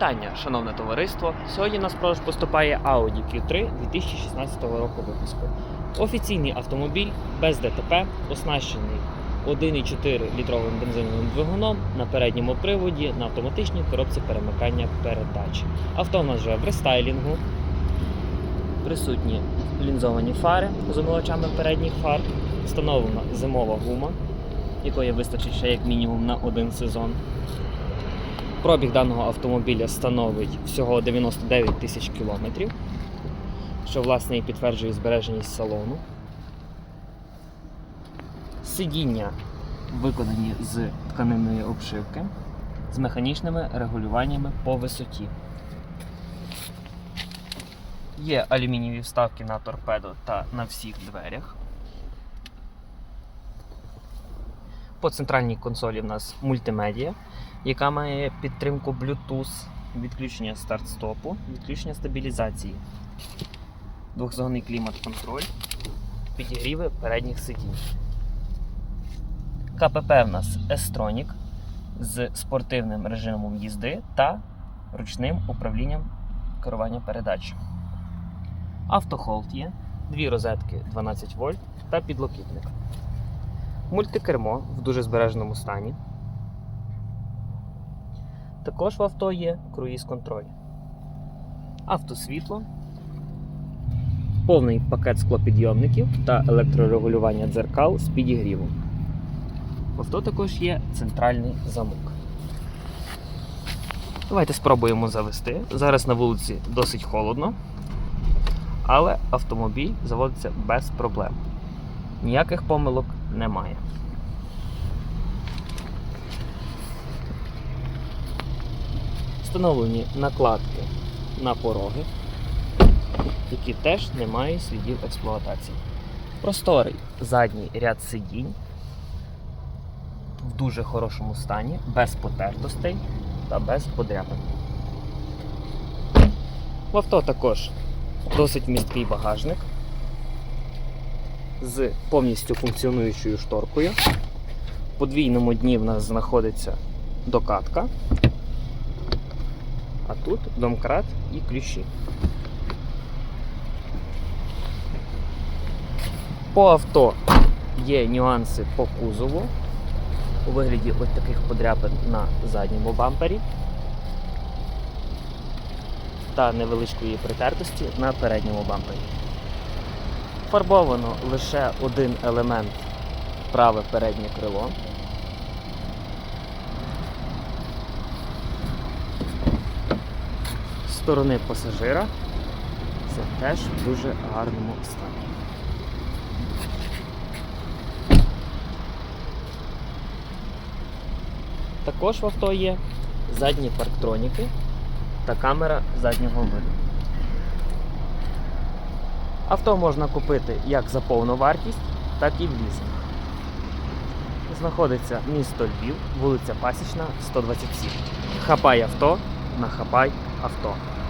Вітання, шановне товариство! Сьогодні на продаж поступає Audi Q3 2016 року випуску. Офіційний автомобіль без ДТП, оснащений 1,4 літровим бензиновим двигуном на передньому приводі на автоматичній коробці перемикання передач. Авто у нас вже в рестайлінгу. Присутні лінзовані фари з омивачами передніх фар, встановлена зимова гума, якої вистачить ще як мінімум на один сезон. Пробіг даного автомобіля становить всього 99 тисяч кілометрів, що власне і підтверджує збереженість салону. Сидіння виконані з тканинної обшивки з механічними регулюваннями по висоті. Є алюмінієві вставки на торпедо та на всіх дверях. По центральній консолі в нас мультимедіа, яка має підтримку Bluetooth, відключення старт-стопу, відключення стабілізації, двохзонний клімат-контроль, підігріви передніх сидінь. КПП в нас S-Tronic з спортивним режимом їзди та ручним управлінням керування передач. Автохолд є, дві розетки 12 вольт та підлокітник. Мультикермо в дуже збереженому стані. Також в авто є круїз-контроль. Автосвітло, повний пакет склопідйомників та електрорегулювання дзеркал з підігрівом. В авто також є центральний замок. Давайте спробуємо завести. Зараз на вулиці досить холодно, але автомобіль заводиться без проблем. Ніяких помилок немає. Встановлені накладки на пороги, які теж не мають слідів експлуатації. Просторий задній ряд сидінь в дуже хорошому стані, без потертостей та без подряпин. В авто також досить місткий багажник з повністю функціонуючою шторкою. В подвійному дні в нас знаходиться докатка, а тут домкрат і ключі. По авто є нюанси по кузову у вигляді ось таких подряпин на задньому бампері та невеличкої притертості на передньому бампері. Фарбовано лише один елемент праве переднє крило. З сторони пасажира це теж в дуже гарному стані. Також в авто є задні парктроніки та камера заднього виду. Авто можна купити як за повну вартість, так і в лізинг. Знаходиться місто Львів, вулиця Пасічна, 127. Хапай авто на хапай авто.